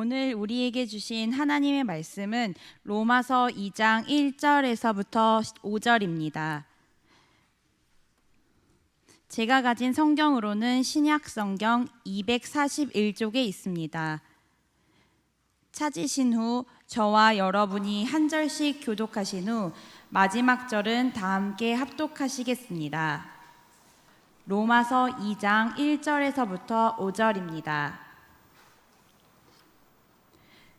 오늘 우리에게 주신 하나님의 말씀은 로마서 2장 1절에서부터 5절입니다. 제가 가진 성경으로는 신약 성경 241쪽에 있습니다. 찾으신 후 저와 여러분이 한 절씩 교독하신 후 마지막 절은 다 함께 합독하시겠습니다. 로마서 2장 1절에서부터 5절입니다.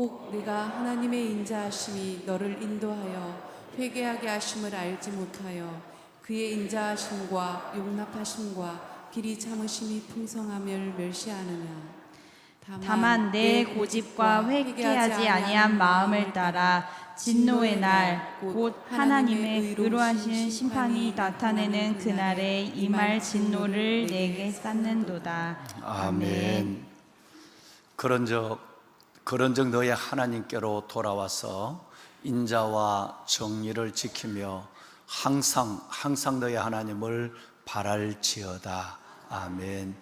혹 내가 하나님의 인자하심이 너를 인도하여 회개하게 하심을 알지 못하여 그의 인자하심과 용납하심과 길이 참으심이 풍성함을 멸시하느냐. 다만 내 고집과 회개하지 아니한 마음을 따라 진노의 날 곧 하나님의 의로하신 심판이 나타내는 그날에 임할 진노를 내게 쌓는도다. 아멘. 그런적 그런적 너의 하나님께로 돌아와서 인자와 정의를 지키며 항상 항상 너의 하나님을 바랄지어다. 아멘.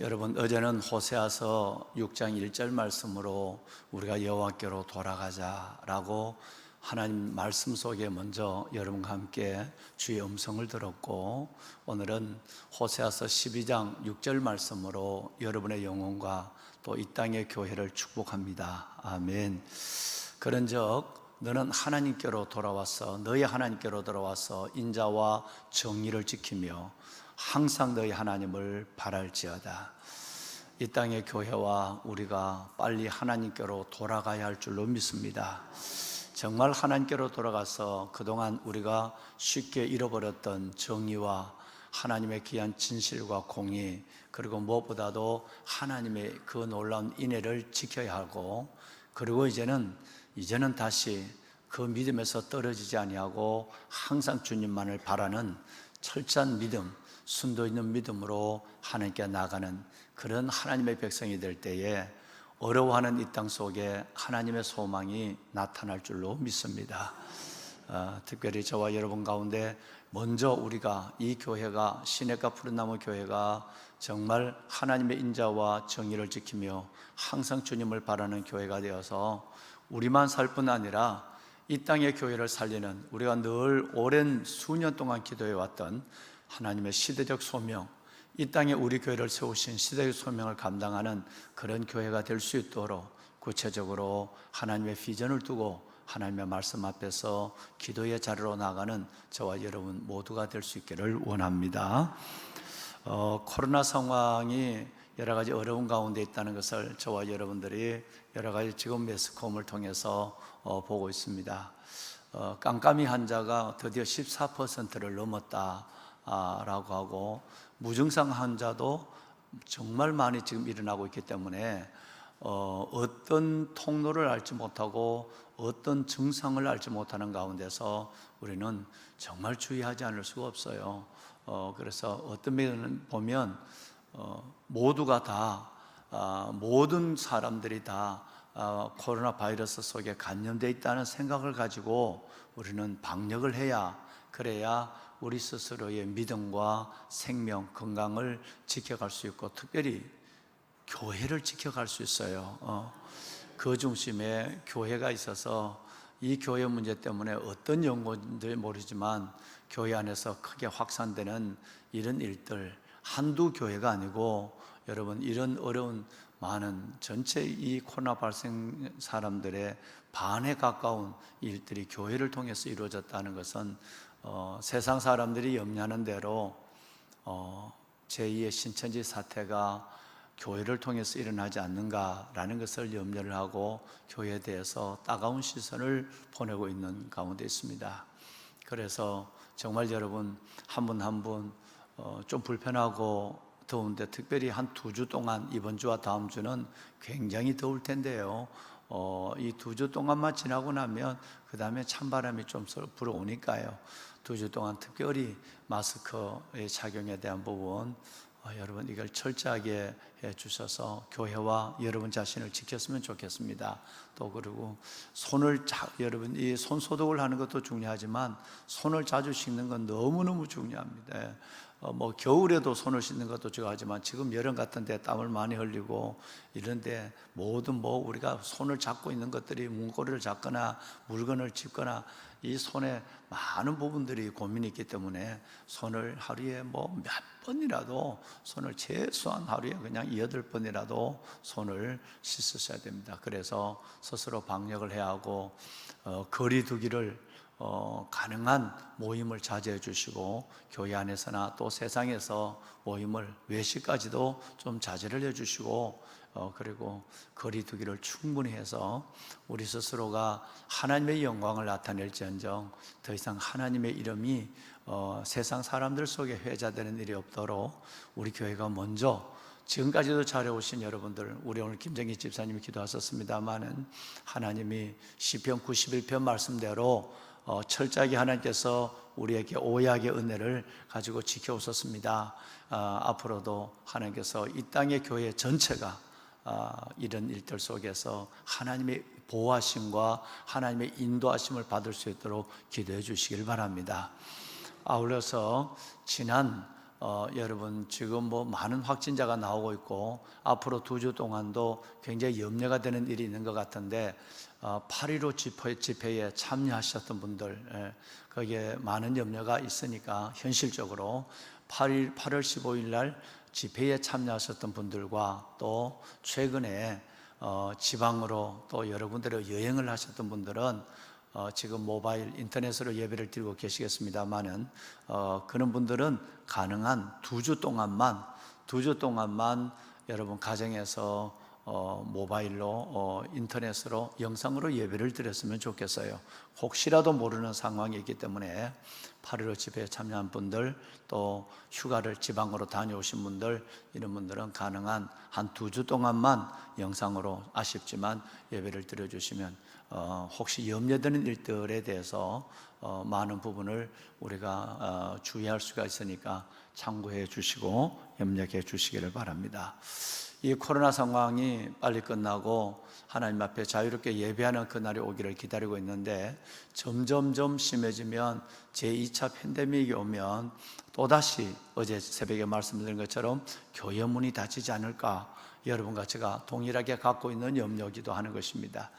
여러분 어제는 호세아서 6장 1절 말씀으로 우리가 여호와께로 돌아가자라고 하나님 말씀 속에 먼저 여러분과 함께 주의 음성을 들었고 오늘은 호세아서 12장 6절 말씀으로 여러분의 영혼과 또 이 땅의 교회를 축복합니다. 아멘. 그런즉 너는 하나님께로 돌아와서 너희 하나님께로 돌아와서 인자와 정의를 지키며 항상 너희 하나님을 바랄지어다. 이 땅의 교회와 우리가 빨리 하나님께로 돌아가야 할 줄로 믿습니다. 정말 하나님께로 돌아가서 그동안 우리가 쉽게 잃어버렸던 정의와 하나님의 귀한 진실과 공의 그리고 무엇보다도 하나님의 그 놀라운 인애를 지켜야 하고 그리고 이제는 이제는 다시 그 믿음에서 떨어지지 아니하고 항상 주님만을 바라는 철저한 믿음, 순도 있는 믿음으로 하나님께 나가는 그런 하나님의 백성이 될 때에 어려워하는 이 땅 속에 하나님의 소망이 나타날 줄로 믿습니다. 어, 특별히 저와 여러분 가운데 먼저 우리가 이 교회가 시내가 푸른나무 교회가 정말 하나님의 인자와 정의를 지키며 항상 주님을 바라는 교회가 되어서 우리만 살 뿐 아니라 이 땅의 교회를 살리는 우리가 늘 오랜 수년 동안 기도해 왔던 하나님의 시대적 소명, 이 땅에 우리 교회를 세우신 시대의 소명을 감당하는 그런 교회가 될 수 있도록 구체적으로 하나님의 비전을 두고 하나님의 말씀 앞에서 기도의 자리로 나가는 저와 여러분 모두가 될 수 있기를 원합니다. 어, 코로나 상황이 여러 가지 어려운 가운데 있다는 것을 저와 여러분들이 여러 가지 지금 매스컴을 통해서 어, 보고 있습니다. 어, 깜깜이 환자가 드디어 14%를 넘었다라고 하고 무증상 환자도 정말 많이 지금 일어나고 있기 때문에 어, 어떤 통로를 알지 못하고 어떤 증상을 알지 못하는 가운데서 우리는 정말 주의하지 않을 수가 없어요. 어, 그래서 어떤 면은 보면 어, 모두가 다 아, 모든 사람들이 다 아, 코로나 바이러스 속에 감염되어 있다는 생각을 가지고 우리는 방역을 해야 그래야 우리 스스로의 믿음과 생명, 건강을 지켜갈 수 있고 특별히 교회를 지켜갈 수 있어요. 어, 그 중심에 교회가 있어서 이 교회 문제 때문에 어떤 연구인지 모르지만 교회 안에서 크게 확산되는 이런 일들 한두 교회가 아니고 여러분 이런 어려운 많은 전체 이 코로나 발생 사람들의 반에 가까운 일들이 교회를 통해서 이루어졌다는 것은 어, 세상 사람들이 염려하는 대로 어, 제2의 신천지 사태가 교회를 통해서 일어나지 않는가라는 것을 염려를 하고 교회에 대해서 따가운 시선을 보내고 있는 가운데 있습니다. 그래서 정말 여러분 한 분 한 분좀 불편하고 더운데 특별히 한 두 주 동안 이번 주와 다음 주는 굉장히 더울 텐데요. 어, 이 두 주 동안만 지나고 나면 그 다음에 찬바람이 좀 불어오니까요. 두 주 동안 특별히 마스크의 착용에 대한 부분 어, 여러분 이걸 철저하게 해 주셔서 교회와 여러분 자신을 지켰으면 좋겠습니다. 또 그리고 손을 자, 여러분 이 손 소독을 하는 것도 중요하지만 손을 자주 씻는 건 너무 너무 중요합니다. 어, 뭐 겨울에도 손을 씻는 것도 중요하지만 지금 여름 같은데 땀을 많이 흘리고 이런데 모든 뭐 우리가 손을 잡고 있는 것들이 문고리를 잡거나 물건을 짚거나 이 손에 많은 부분들이 고민이 있기 때문에 손을 하루에 뭐 몇 번이라도 손을 최소한 하루에 그냥 여덟 번이라도 손을 씻으셔야 됩니다. 그래서 스스로 방역을 해야 하고 어, 거리 두기를 어, 가능한 모임을 자제해 주시고 교회 안에서나 또 세상에서 모임을 외식까지도 좀 자제를 해 주시고 어, 그리고 거리 두기를 충분히 해서 우리 스스로가 하나님의 영광을 나타낼지언정 더 이상 하나님의 이름이 어, 세상 사람들 속에 회자되는 일이 없도록 우리 교회가 먼저 지금까지도 잘해오신 여러분들, 우리 오늘 김정희 집사님이 기도하셨습니다만은 하나님이 시편 91편 말씀대로 어, 철저하게 하나님께서 우리에게 오약의 은혜를 가지고 지켜오셨습니다. 아, 앞으로도 하나님께서 이 땅의 교회 전체가 아, 이런 일들 속에서 하나님의 보호하심과 하나님의 인도하심을 받을 수 있도록 기도해 주시길 바랍니다. 아울러서 지난 어, 여러분 지금 뭐 많은 확진자가 나오고 있고 앞으로 두 주 동안도 굉장히 염려가 되는 일이 있는 것 같은데 어, 8.15 집회, 집회 에 참여하셨던 분들 예, 거기에 많은 염려가 있으니까 현실적으로 8일, 8월 15일 날 집회에 참여하셨던 분들과 또 최근에 어, 지방으로 또 여러분들의 여행을 하셨던 분들은 어, 지금 모바일 인터넷으로 예배를 드리고 계시겠습니다만은 어, 그런 분들은 가능한 두 주 동안만 두 주 동안만 여러분 가정에서 어, 모바일로 어, 인터넷으로 영상으로 예배를 드렸으면 좋겠어요. 혹시라도 모르는 상황이 있기 때문에 8.15 집회에 참여한 분들 또 휴가를 지방으로 다녀오신 분들 이런 분들은 가능한 한 두 주 동안만 영상으로 아쉽지만 예배를 드려주시면 어, 혹시 염려되는 일들에 대해서 어, 많은 부분을 우리가 어, 주의할 수가 있으니까 참고해 주시고 염려해 주시기를 바랍니다. 이 코로나 상황이 빨리 끝나고 하나님 앞에 자유롭게 예배하는 그날이 오기를 기다리고 있는데 점점점 심해지면 제2차 팬데믹이 오면 또다시 어제 새벽에 말씀드린 것처럼 교회 문이 닫히지 않을까 여러분과 제가 동일하게 갖고 있는 염려기도 하는 것입니다.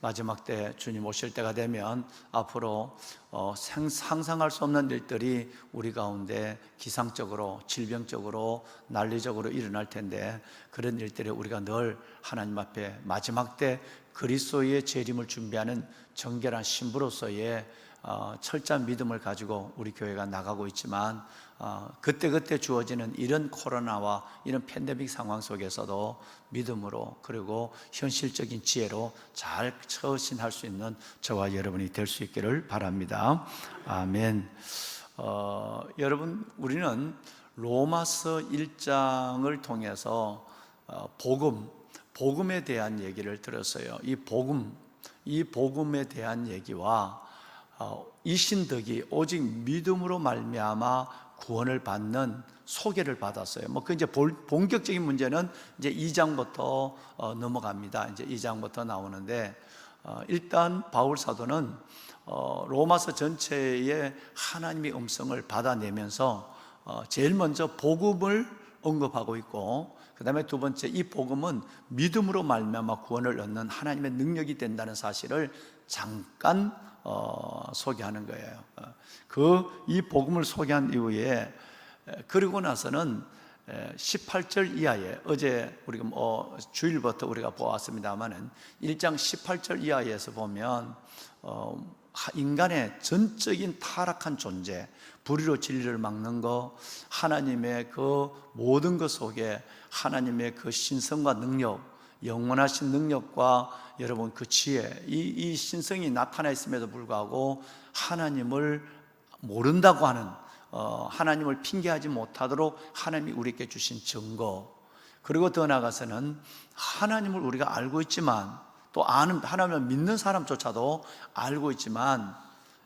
마지막 때 주님 오실 때가 되면 앞으로 어, 생- 상상할 수 없는 일들이 우리 가운데 기상적으로 질병적으로 난리적으로 일어날 텐데 그런 일들에 우리가 늘 하나님 앞에 마지막 때 그리스도의 재림을 준비하는 정결한 신부로서의 어, 철저한 믿음을 가지고 우리 교회가 나가고 있지만 어, 그때그때 주어지는 이런 코로나와 이런 팬데믹 상황 속에서도 믿음으로 그리고 현실적인 지혜로 잘 처신할 수 있는 저와 여러분이 될 수 있기를 바랍니다. 아멘. 어, 여러분 우리는 로마서 1장을 통해서 어, 복음 복음에 대한 얘기를 들었어요. 이 복음 이 복음에 대한 얘기와 어, 이 신덕이 오직 믿음으로 말미암아 구원을 받는 소개를 받았어요. 뭐 그 이제 볼- 본격적인 문제는 이제 2장부터 어, 넘어갑니다. 이제 2장부터 나오는데 어, 일단 바울 사도는 어, 로마서 전체에 하나님의 음성을 받아내면서 어, 제일 먼저 복음을 언급하고 있고 그다음에 두 번째 이 복음은 믿음으로 말미암아 구원을 얻는 하나님의 능력이 된다는 사실을 잠깐 어, 소개하는 거예요. 그 이 복음을 소개한 이후에 에, 그리고 나서는 18절 이하에 어제 우리가 뭐 주일부터 우리가 보았습니다만은 1장 18절 이하에서 보면 어, 하- 인간의 전적인 타락한 존재, 불의로 진리를 막는 것, 하나님의 그 모든 것 속에 하나님의 그 신성과 능력, 영원하신 능력과 여러분 그 지혜, 이, 이 신성이 나타나 있음에도 불구하고 하나님을 모른다고 하는 어, 하나님을 핑계하지 못하도록 하나님이 우리에게 주신 증거. 그리고 더 나아가서는 하나님을 우리가 알고 있지만 또 아는 하나님을 믿는 사람조차도 알고 있지만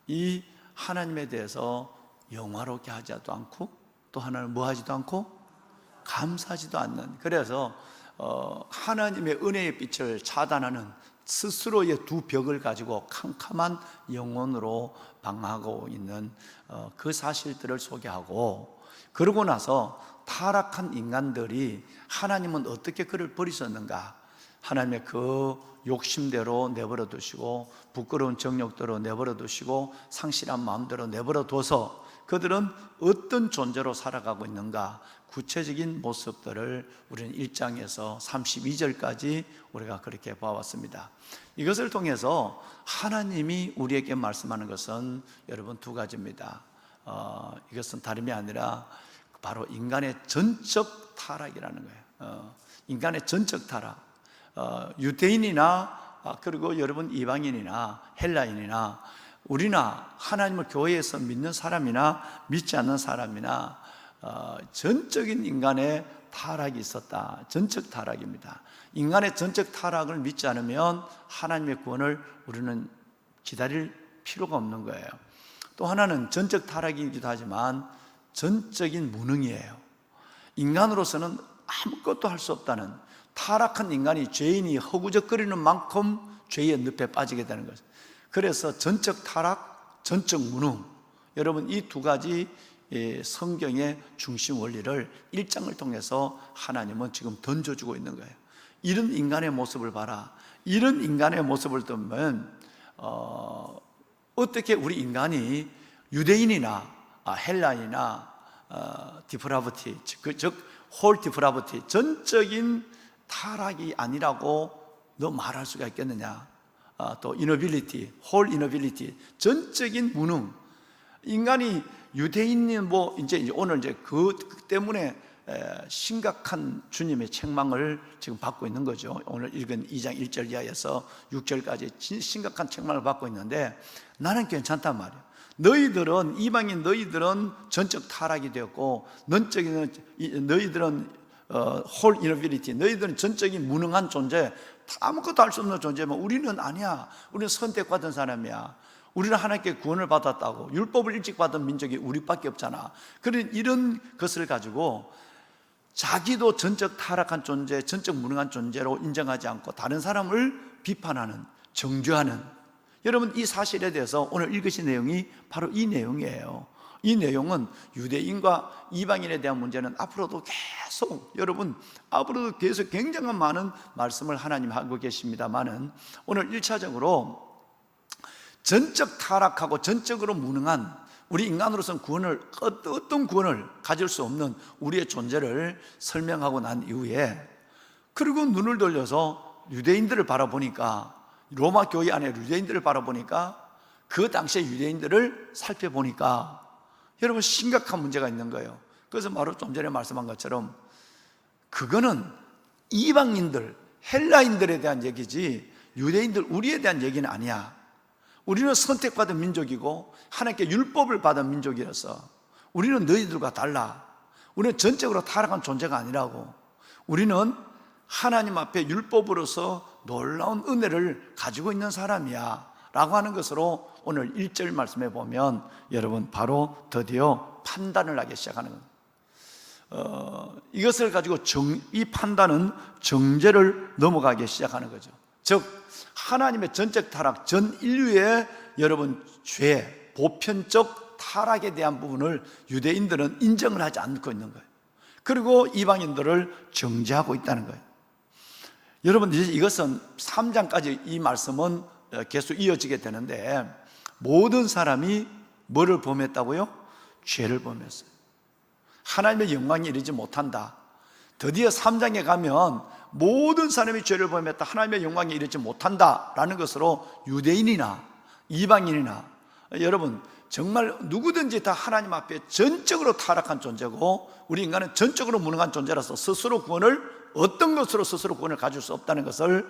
이 하나님에 대해서 영화롭게 하지도 않고 또 하나는 뭐 하지도 않고 감사하지도 않는 그래서 어, 하나님의 은혜의 빛을 차단하는 스스로의 두 벽을 가지고 캄캄한 영혼으로 방황하고 있는 어, 그 사실들을 소개하고 그러고 나서 타락한 인간들이 하나님은 어떻게 그를 버리셨는가? 하나님의 그 욕심대로 내버려 두시고 부끄러운 정욕대로 내버려 두시고 상실한 마음대로 내버려 둬서 그들은 어떤 존재로 살아가고 있는가 구체적인 모습들을 우리는 1장에서 32절까지 우리가 그렇게 봐왔습니다. 이것을 통해서 하나님이 우리에게 말씀하는 것은 여러분 두 가지입니다. 어, 이것은 다름이 아니라 바로 인간의 전적 타락이라는 거예요. 어, 인간의 전적 타락. 어, 유대인이나 아, 그리고 여러분 이방인이나 헬라인이나 우리나 하나님을 교회에서 믿는 사람이나 믿지 않는 사람이나 어, 전적인 인간의 타락이 있었다. 전적 타락입니다. 인간의 전적 타락을 믿지 않으면 하나님의 구원을 우리는 기다릴 필요가 없는 거예요. 또 하나는 전적 타락이기도 하지만 전적인 무능이에요. 인간으로서는 아무것도 할 수 없다는 타락한 인간이 죄인이 허구적거리는 만큼 죄의 늪에 빠지게 되는 거죠. 그래서 전적 타락, 전적 무능. 여러분 이 두 가지 예, 성경의 중심 원리를 일장을 통해서 하나님은 지금 던져주고 있는 거예요. 이런 인간의 모습을 봐라. 이런 인간의 모습을 보면 어, 어떻게 우리 인간이 유대인이나 아, 헬라인이나 어, 디프라브티, 그, 즉, 홀 디프라브티, 전적인 타락이 아니라고 너 말할 수가 있겠느냐? 아, 또 이너빌리티, 홀 이너빌리티, 전적인 무능. 인간이 유대인은 뭐 이제 오늘 이제 그, 그 때문에 에, 심각한 주님의 책망을 지금 받고 있는 거죠. 오늘 읽은 2장 1절 이하에서 6절까지 진- 심각한 책망을 받고 있는데 나는 괜찮단 말이에요. 너희들은 이방인 너희들은 전적 타락이 되었고 너적인 너희들은 어, 홀 이너빌리티 너희들은 전적인 무능한 존재 아무것도 할 수 없는 존재면 우리는 아니야. 우리는 선택받은 사람이야. 우리는 하나님께 구원을 받았다고 율법을 일찍 받은 민족이 우리밖에 없잖아. 그런 이런 것을 가지고 자기도 전적 타락한 존재, 전적 무능한 존재로 인정하지 않고 다른 사람을 비판하는, 정죄하는 여러분 이 사실에 대해서 오늘 읽으신 내용이 바로 이 내용이에요. 이 내용은 유대인과 이방인에 대한 문제는 앞으로도 계속 여러분 앞으로도 계속 굉장한 많은 말씀을 하나님 하고 계십니다만은 오늘 1차적으로 전적 타락하고 전적으로 무능한 우리 인간으로서는 구원을 어떤 구원을 가질 수 없는 우리의 존재를 설명하고 난 이후에 그리고 눈을 돌려서 유대인들을 바라보니까 로마 교회 안에 유대인들을 바라보니까 그 당시의 유대인들을 살펴보니까 여러분 심각한 문제가 있는 거예요. 그래서 바로 좀 전에 말씀한 것처럼 그거는 이방인들, 헬라인들에 대한 얘기지 유대인들 우리에 대한 얘기는 아니야. 우리는 선택받은 민족이고 하나님께 율법을 받은 민족이어서 우리는 너희들과 달라. 우리는 전적으로 타락한 존재가 아니라고. 우리는 하나님 앞에 율법으로서 놀라운 은혜를 가지고 있는 사람이야. 라고 하는 것으로 오늘 1절 말씀에 보면 여러분 바로 드디어 판단을 하기 시작하는 겁니다. 어, 이것을 가지고 정, 이 판단은 정죄를 넘어가기 시작하는 거죠. 즉, 하나님의 전적 타락, 전 인류의 여러분 죄, 보편적 타락에 대한 부분을 유대인들은 인정을 하지 않고 있는 거예요. 그리고 이방인들을 정죄하고 있다는 거예요. 여러분, 이제 이것은 3장까지 이 말씀은 계속 이어지게 되는데 모든 사람이 뭐를 범했다고요? 죄를 범했어요. 하나님의 영광이 이르지 못한다. 드디어 3장에 가면 모든 사람이 죄를 범했다. 하나님의 영광이 이르지 못한다 라는 것으로 유대인이나 이방인이나 여러분 정말 누구든지 다 하나님 앞에 전적으로 타락한 존재고 우리 인간은 전적으로 무능한 존재라서 스스로 구원을 어떤 것으로 스스로 구원을 가질 수 없다는 것을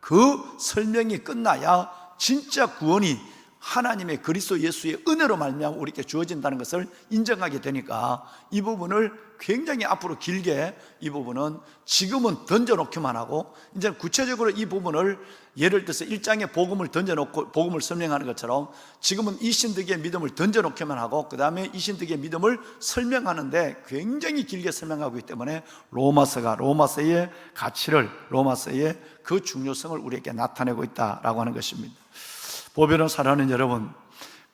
그 설명이 끝나야 진짜 구원이 하나님의 그리스도 예수의 은혜로 말미암아 우리에게 주어진다는 것을 인정하게 되니까 이 부분을 굉장히 앞으로 길게 이 부분은 지금은 던져놓기만 하고 이제 구체적으로 이 부분을 예를 들어서 일장에 복음을 던져놓고 복음을 설명하는 것처럼 지금은 이 신득의 믿음을 던져놓기만 하고 그 다음에 이 신득의 믿음을 설명하는데 굉장히 길게 설명하고 있기 때문에 로마서가 로마서의 가치를 로마서의 그 중요성을 우리에게 나타내고 있다라고 하는 것입니다. 보배로 살아는 여러분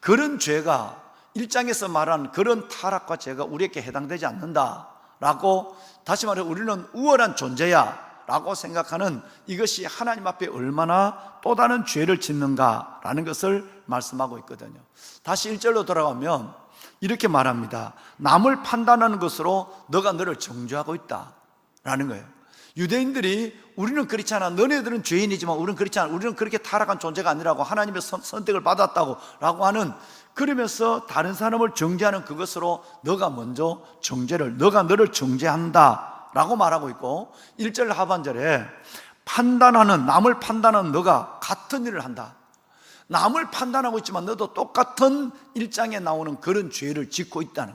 그런 죄가 일장에서 말한 그런 타락과 죄가 우리에게 해당되지 않는다라고 다시 말해 우리는 우월한 존재야 라고 생각하는 이것이 하나님 앞에 얼마나 또 다른 죄를 짓는가라는 것을 말씀하고 있거든요. 다시 1절로 돌아가면 이렇게 말합니다. 남을 판단하는 것으로 너가 너를 정죄하고 있다 라는 거예요 유대인들이 우리는 그렇지 않아. 너네들은 죄인이지만 우리는 그렇지 않아. 우리는 그렇게 타락한 존재가 아니라고 하나님의 선, 선택을 받았다고 라고 하는 그러면서 다른 사람을 정죄하는 그것으로 너가 먼저 정죄를 너가 너를 정죄한다 라고 말하고 있고 1절 하반절에 판단하는 남을 판단하는 너가 같은 일을 한다. 남을 판단하고 있지만 너도 똑같은 일장에 나오는 그런 죄를 짓고 있다는.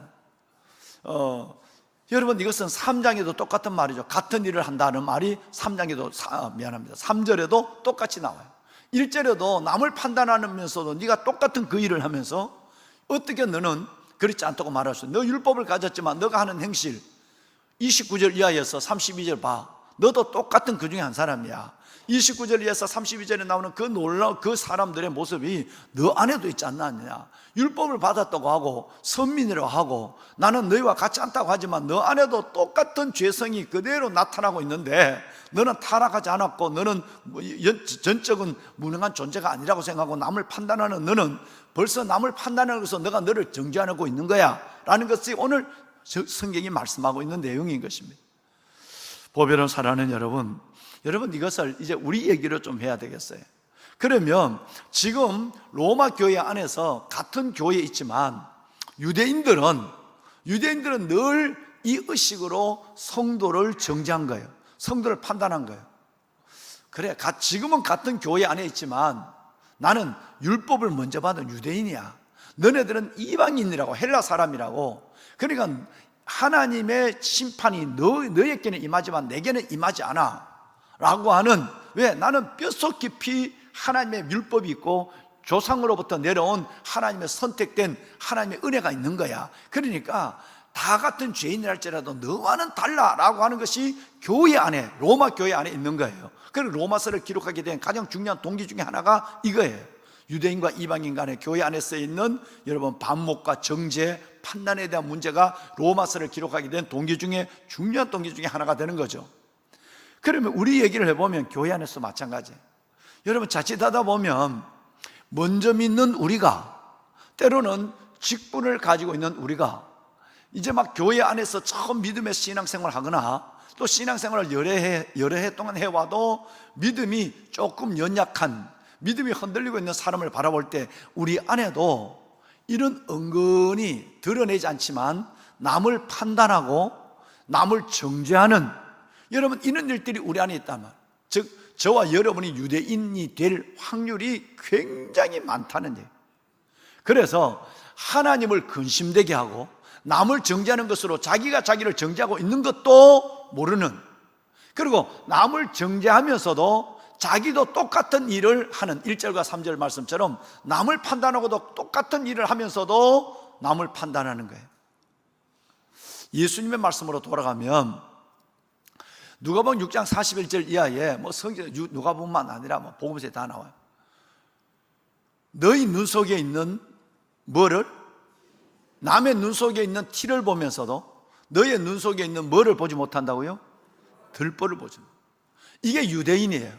어, 여러분 이것은 3장에도 똑같은 말이죠. 같은 일을 한다는 말이 3장에도 사, 미안합니다. 3절에도 똑같이 나와요. 1절에도 남을 판단하면서도 네가 똑같은 그 일을 하면서 어떻게 너는 그렇지 않다고 말할 수? 너 율법을 가졌지만 너가 하는 행실 29절 이하에서 32절 봐. 너도 똑같은 그 중에 한 사람이야. 29절 이하에서 32절에 나오는 그 놀라 그 사람들의 모습이 너 안에도 있지 않느냐. 율법을 받았다고 하고 선민이라고 하고 나는 너희와 같지 않다고 하지만 너 안에도 똑같은 죄성이 그대로 나타나고 있는데 너는 타락하지 않았고 너는 뭐 연- 전적은 무능한 존재가 아니라고 생각하고 남을 판단하는 너는 벌써 남을 판단하는 것서 너가 너를 정죄하고 있는 거야 라는 것이 오늘 저- 성경이 말씀하고 있는 내용인 것입니다 보배로 살아는 여러분 여러분 이것을 이제 우리 얘기로 좀 해야 되겠어요. 그러면 지금 로마 교회 안에서 같은 교회에 있지만 유대인들은 유대인들은 늘 이 의식으로 성도를 정죄한 거예요. 성도를 판단한 거예요. 그래 가- 지금은 같은 교회 안에 있지만 나는 율법을 먼저 받은 유대인이야. 너네들은 이방인이라고 헬라 사람이라고. 그러니까 하나님의 심판이 너, 너에게는 임하지만 내게는 임하지 않아 라고 하는 왜? 나는 뼛속 깊이 하나님의 율법이 있고 조상으로부터 내려온 하나님의 선택된 하나님의 은혜가 있는 거야. 그러니까 다 같은 죄인이랄지라도 너와는 달라라고 하는 것이 교회 안에 로마 교회 안에 있는 거예요. 그리고 로마서를 기록하게 된 가장 중요한 동기 중에 하나가 이거예요. 유대인과 이방인 간의 교회 안에 써 있는 여러분 반목과 정죄 판단에 대한 문제가 로마서를 기록하게 된 동기 중에 중요한 동기 중에 하나가 되는 거죠 그러면 우리 얘기를 해보면 교회 안에서 마찬가지. 여러분 자칫하다 보면 먼저 믿는 우리가 때로는 직분을 가지고 있는 우리가 이제 막 교회 안에서 처음 믿음의 신앙생활을 하거나 또 신앙생활을 여러 해, 여러 해 동안 해와도 믿음이 조금 연약한 믿음이 흔들리고 있는 사람을 바라볼 때 우리 안에도 이런 은근히 드러내지 않지만 남을 판단하고 남을 정죄하는 여러분 이런 일들이 우리 안에 있다면 즉 저와 여러분이 유대인이 될 확률이 굉장히 많다는 얘기예요 그래서 하나님을 근심되게 하고 남을 정죄하는 것으로 자기가 자기를 정죄하고 있는 것도 모르는 그리고 남을 정죄하면서도 자기도 똑같은 일을 하는 1절과 3절 말씀처럼 남을 판단하고도 똑같은 일을 하면서도 남을 판단하는 거예요. 예수님의 말씀으로 돌아가면 누가복음 6장 41절 이하에 뭐 성경 누가복음만 아니라 뭐 복음서에 다 나와요. 너희 눈 속에 있는 뭐를 남의 눈 속에 있는 티를 보면서도 너의 눈 속에 있는 뭐를 보지 못한다고요? 들보를 보죠. 이게 유대인이에요.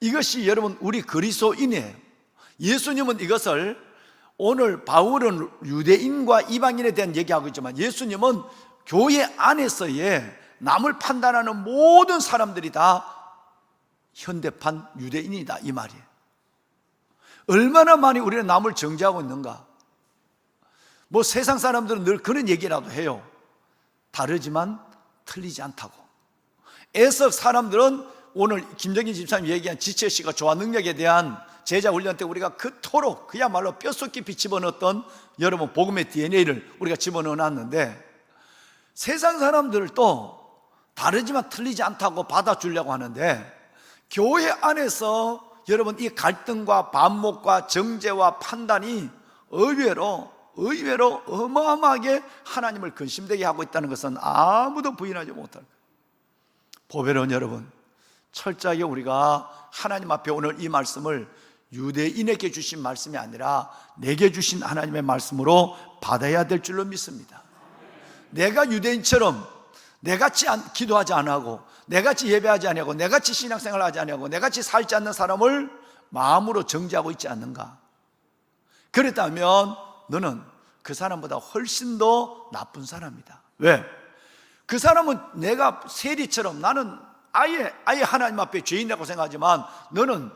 이것이 여러분 우리 그리스도인이에요. 예수님은 이것을 오늘 바울은 유대인과 이방인에 대한 얘기하고 있지만 예수님은 교회 안에서의 남을 판단하는 모든 사람들이 다 현대판 유대인이다 이 말이에요. 얼마나 많이 우리는 남을 정죄하고 있는가? 뭐 세상 사람들은 늘 그런 얘기라도 해요. 다르지만 틀리지 않다고. 애석 사람들은 오늘 김정희 집사님 얘기한 지체 씨가 조화 능력에 대한 제자 훈련 때 우리가 그토록 그야말로 뼛속 깊이 집어넣었던 여러분 복음의 DNA를 우리가 집어넣어 놨는데 세상 사람들도 다르지만 틀리지 않다고 받아주려고 하는데 교회 안에서 여러분 이 갈등과 반목과 정죄와 판단이 의외로 의외로 어마어마하게 하나님을 근심되게 하고 있다는 것은 아무도 부인하지 못할 거예요. 보배로운 여러분, 철저하게 우리가 하나님 앞에 오늘 이 말씀을 유대인에게 주신 말씀이 아니라 내게 주신 하나님의 말씀으로 받아야 될 줄로 믿습니다. 내가 유대인처럼 내같이 안- 기도하지 않고 내같이 예배하지 않고 내같이 신앙생활 하지 않고 내같이 살지 않는 사람을 마음으로 정지하고 있지 않는가? 그랬다면 너는 그 사람보다 훨씬 더 나쁜 사람이다. 왜? 그 사람은 내가 세리처럼 나는 아예 아예 하나님 앞에 죄인이라고 생각하지만 너는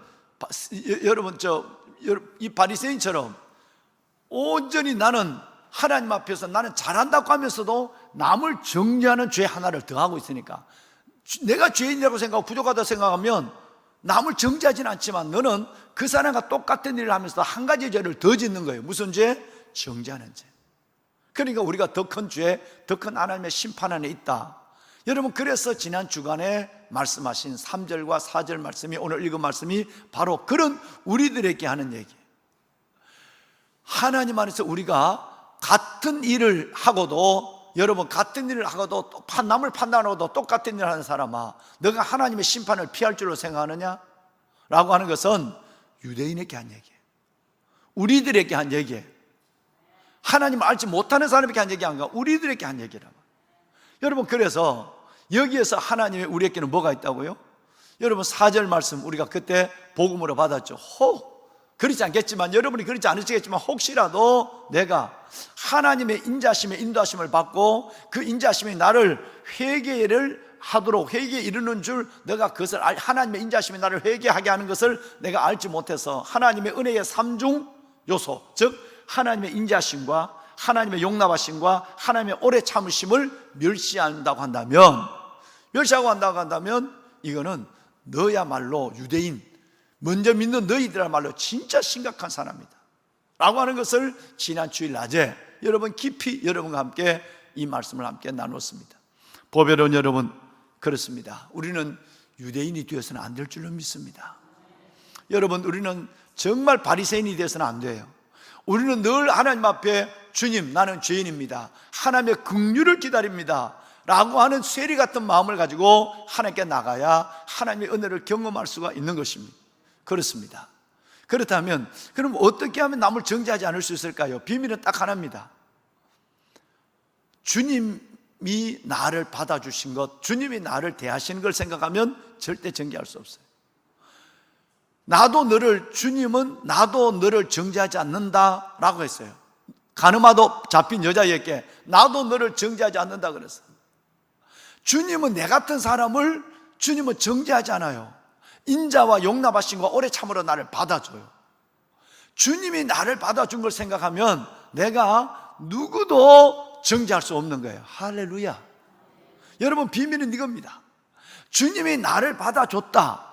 여러분 저 이 바리새인처럼 온전히 나는 하나님 앞에서 나는 잘한다고 하면서도 남을 정죄하는 죄 하나를 더하고 있으니까. 주- 내가 죄인이라고 생각하고 부족하다고 생각하면 남을 정죄하지는 않지만 너는 그 사람과 똑같은 일을 하면서 한 가지 죄를 더 짓는 거예요. 무슨 죄? 정죄하는 죄. 그러니까 우리가 더 큰 죄, 더 큰 하나님의 심판 안에 있다. 여러분 그래서 지난 주간에 말씀하신 3절과 4절 말씀이 오늘 읽은 말씀이 바로 그런 우리들에게 하는 얘기. 하나님 안에서 우리가 같은 일을 하고도 여러분 같은 일을 하고도 남을 판단하고도 똑같은 일을 하는 사람아 너가 하나님의 심판을 피할 줄로 생각하느냐? 라고 하는 것은 유대인에게 한 얘기예요 우리들에게 한 얘기예요 하나님을 알지 못하는 사람에게 한 얘기 아닌가? 우리들에게 한 얘기라고 여러분 그래서 여기에서 하나님의 우리에게는 뭐가 있다고요? 여러분 4절 말씀 우리가 그때 복음으로 받았죠 혹 그렇지 않겠지만 여러분이 그렇지 않으시겠지만 혹시라도 내가 하나님의 인자심의 인도하심을 받고 그 인자심이 나를 회개를 하도록 회개에 이르는 줄 내가 그것을 알, 하나님의 인자심이 나를 회개하게 하는 것을 내가 알지 못해서 하나님의 은혜의 삼중 요소 즉 하나님의 인자심과 하나님의 용납하심과 하나님의 오래 참으심을 멸시한다고 한다면 멸시하고 한다고 한다면 이거는 너야말로 유대인 먼저 믿는 너희들야말로 진짜 심각한 사람이다. 라고 하는 것을 지난 주일 낮에 여러분 깊이 여러분과 함께 이 말씀을 함께 나눴습니다. 보배로운 여러분 그렇습니다. 우리는 유대인이 되어서는 안 될 줄로 믿습니다. 여러분 우리는 정말 바리새인이 되어서는 안 돼요. 우리는 늘 하나님 앞에 주님 나는 죄인입니다. 하나님의 긍휼을 기다립니다. 라고 하는 쇠리 같은 마음을 가지고 하나님께 나가야 하나님의 은혜를 경험할 수가 있는 것입니다 그렇습니다 그렇다면 그럼 어떻게 하면 남을 정죄하지 않을 수 있을까요? 비밀은 딱 하나입니다 주님이 나를 받아주신 것 주님이 나를 대하시는 걸 생각하면 절대 정죄할 수 없어요 나도 너를 주님은 나도 너를 정죄하지 않는다라고 했어요. 가늠하도 잡힌 여자에게 나도 너를 정죄하지 않는다 그랬어요. 주님은 내 같은 사람을 주님은 정죄하지 않아요. 인자와 용납하심과 오래 참으로 나를 받아줘요. 주님이 나를 받아준 걸 생각하면 내가 누구도 정죄할 수 없는 거예요. 할렐루야. 여러분 비밀은 이겁니다. 주님이 나를 받아줬다.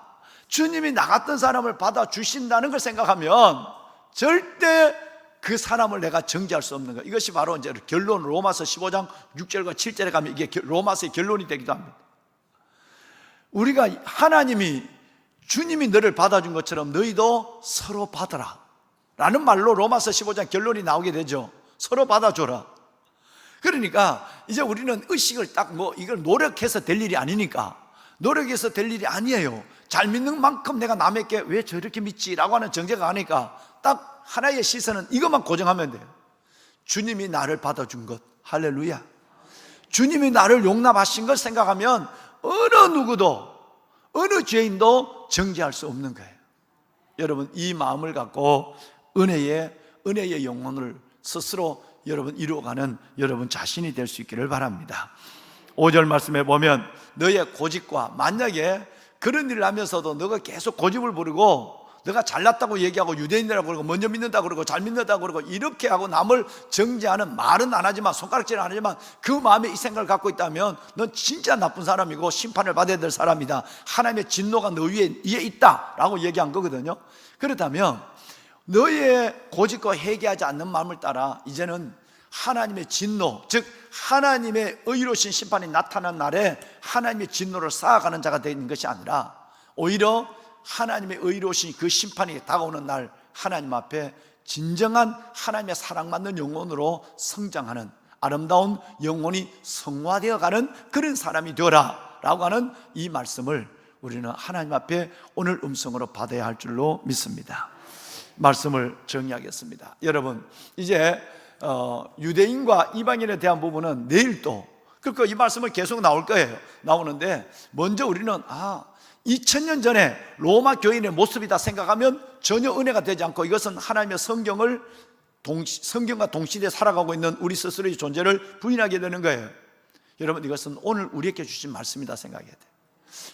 주님이 나 같은 사람을 받아주신다는 걸 생각하면 절대 그 사람을 내가 정죄할 수 없는 거예요. 이것이 바로 이제 결론 로마서 15장 6절과 7절에 가면 이게 결- 로마서의 결론이 되기도 합니다. 우리가 하나님이 주님이 너를 받아준 것처럼 너희도 서로 받아라. 라는 말로 로마서 15장 결론이 나오게 되죠. 서로 받아줘라. 그러니까 이제 우리는 의식을 딱 뭐 이걸 노력해서 될 일이 아니니까 노력해서 될 일이 아니에요. 잘 믿는 만큼 내가 남에게 왜 저렇게 믿지 라고 하는 정죄가 아니까 딱 하나의 시선은 이것만 고정하면 돼요. 주님이 나를 받아준 것. 할렐루야. 주님이 나를 용납하신 걸 생각하면 어느 누구도 어느 죄인도 정죄할 수 없는 거예요. 여러분 이 마음을 갖고 은혜의 은혜의 영혼을 스스로 여러분 이루어가는 여러분 자신이 될 수 있기를 바랍니다. 5절 말씀에 보면 너의 고집과 만약에 그런 일을 하면서도 너가 계속 고집을 부리고 너가 잘났다고 얘기하고 유대인이라고 그러고 먼저 믿는다고 그러고 잘 믿는다고 그러고 이렇게 하고 남을 정죄하는 말은 안 하지만 손가락질은 안 하지만 그 마음에 이 생각을 갖고 있다면 넌 진짜 나쁜 사람이고 심판을 받아야 될 사람이다. 하나님의 진노가 너 위에, 위에 있다라고 얘기한 거거든요. 그렇다면 너의 고집과 회개하지 않는 마음을 따라 이제는 하나님의 진노, 즉 하나님의 의로우신 심판이 나타난 날에 하나님의 진노를 쌓아가는 자가 되는 것이 아니라 오히려 하나님의 의로우신 그 심판이 다가오는 날 하나님 앞에 진정한 하나님의 사랑받는 영혼으로 성장하는 아름다운 영혼이 성화되어 가는 그런 사람이 되어라 라고 하는 이 말씀을 우리는 하나님 앞에 오늘 음성으로 받아야 할 줄로 믿습니다. 말씀을 정리하겠습니다. 여러분, 이제 어, 유대인과 이방인에 대한 부분은 내일 또 그러니까 이 말씀은 계속 나올 거예요. 나오는데 먼저 우리는 아 2000년 전에 로마 교인의 모습이다 생각하면 전혀 은혜가 되지 않고 이것은 하나님의 성경을 동시, 성경과 동시대에 살아가고 있는 우리 스스로의 존재를 부인하게 되는 거예요. 여러분 이것은 오늘 우리에게 주신 말씀이다 생각해야 돼요.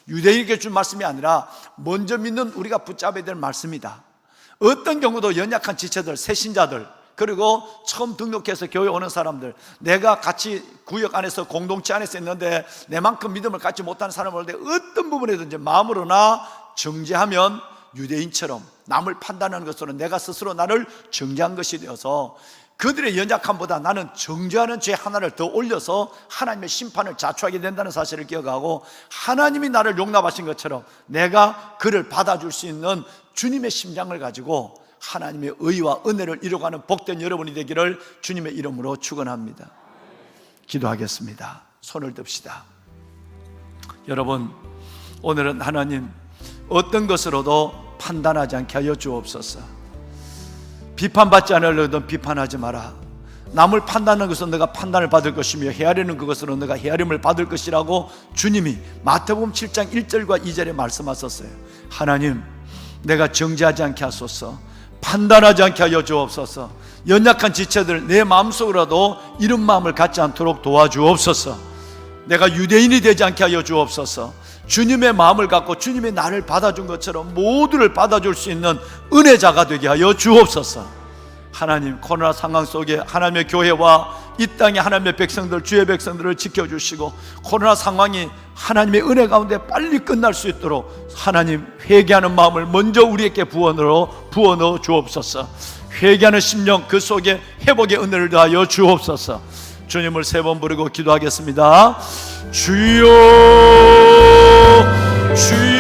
유대인에게 준 말씀이 아니라 먼저 믿는 우리가 붙잡아야 될 말씀이다. 어떤 경우도 연약한 지체들, 새신자들, 그리고 처음 등록해서 교회 오는 사람들, 내가 같이 구역 안에서 공동체 안에서 있는데 내만큼 믿음을 갖지 못하는 사람을 볼 때 어떤 부분에든지 마음으로나 정죄하면 유대인처럼 남을 판단하는 것으로 내가 스스로 나를 정죄한 것이 되어서 그들의 연약함보다 나는 정죄하는 죄 하나를 더 올려서 하나님의 심판을 자초하게 된다는 사실을 기억하고 하나님이 나를 용납하신 것처럼 내가 그를 받아줄 수 있는 주님의 심장을 가지고 하나님의 의와 은혜를 이루어가는 복된 여러분이 되기를 주님의 이름으로 축원합니다. 기도하겠습니다. 손을 듭시다. 여러분, 오늘은 하나님 어떤 것으로도 판단하지 않게 하여 주옵소서. 비판받지 않으려던 비판하지 마라. 남을 판단하는 것은 내가 판단을 받을 것이며 헤아리는 그것으로 내가 헤아림을 받을 것이라고 주님이 마태복음 7장 1절과 2절에 말씀하셨어요. 하나님, 내가 정죄하지 않게 하소서. 판단하지 않게 하여 주옵소서. 연약한 지체들 내 마음속으로도 이런 마음을 갖지 않도록 도와주옵소서. 내가 유대인이 되지 않게 하여 주옵소서. 주님의 마음을 갖고 주님의 나를 받아준 것처럼 모두를 받아줄 수 있는 은혜자가 되게 하여 주옵소서. 하나님 코로나 상황 속에 하나님의 교회와 이 땅의 하나님의 백성들 주의 백성들을 지켜주시고 코로나 상황이 하나님의 은혜 가운데 빨리 끝날 수 있도록 하나님 회개하는 마음을 먼저 우리에게 부어넣어 부어넣어 주옵소서. 회개하는 심령 그 속에 회복의 은혜를 더하여 주옵소서. 주님을 세 번 부르고 기도하겠습니다. 주여 주여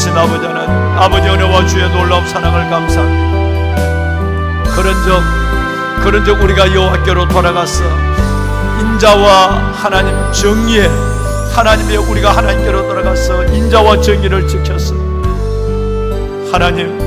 살아계신 아버지 하나님 아버지 은혜와 주의 놀라운 사랑을 감사합니다. 그런적 그런적 우리가 여호와께로 돌아가서 인자와 하나님 정의에 하나님의 우리가 하나님께로 돌아가서 인자와 정의를 지켰어 하나님